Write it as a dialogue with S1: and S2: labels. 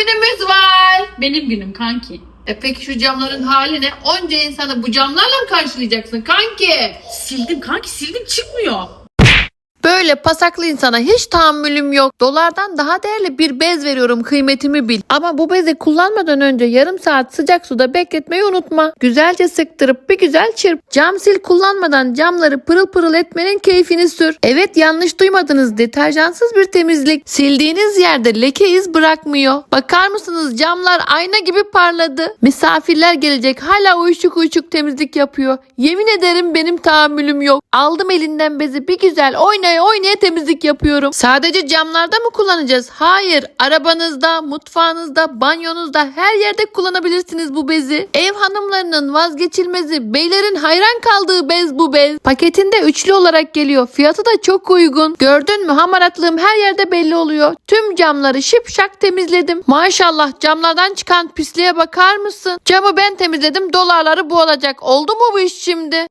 S1: günümüz var.
S2: Benim günüm kanki.
S1: E peki şu camların hali ne? Onca insanı bu camlarla mı karşılayacaksın kanki?
S2: Sildim kanki sildim çıkmıyor.
S1: Böyle pasaklı insana hiç tahammülüm yok. Dolardan daha değerli bir bez veriyorum kıymetimi bil. Ama bu bezi kullanmadan önce yarım saat sıcak suda bekletmeyi unutma. Güzelce sıktırıp bir güzel çırp. Cam sil kullanmadan camları pırıl pırıl etmenin keyfini sür. Evet yanlış duymadınız deterjansız bir temizlik. Sildiğiniz yerde leke iz bırakmıyor. Bakar mısınız camlar ayna gibi parladı. Misafirler gelecek hala uyuşuk uyuşuk temizlik yapıyor. Yemin ederim benim tahammülüm yok. Aldım elinden bezi bir güzel oynaya oynaya temizlik yapıyorum. Sadece camlarda mı kullanacağız? Hayır. Arabanızda, mutfağınızda, banyonuzda her yerde kullanabilirsiniz bu bezi. Ev hanımlarının vazgeçilmezi, beylerin hayran kaldığı bez bu bez. Paketinde üçlü olarak geliyor. Fiyatı da çok uygun. Gördün mü hamaratlığım her yerde belli oluyor. Tüm camları şıpşak temizledim. Maşallah camlardan çıkan pisliğe bakar mısın? Camı ben temizledim dolarları bu olacak. Oldu mu bu iş şimdi?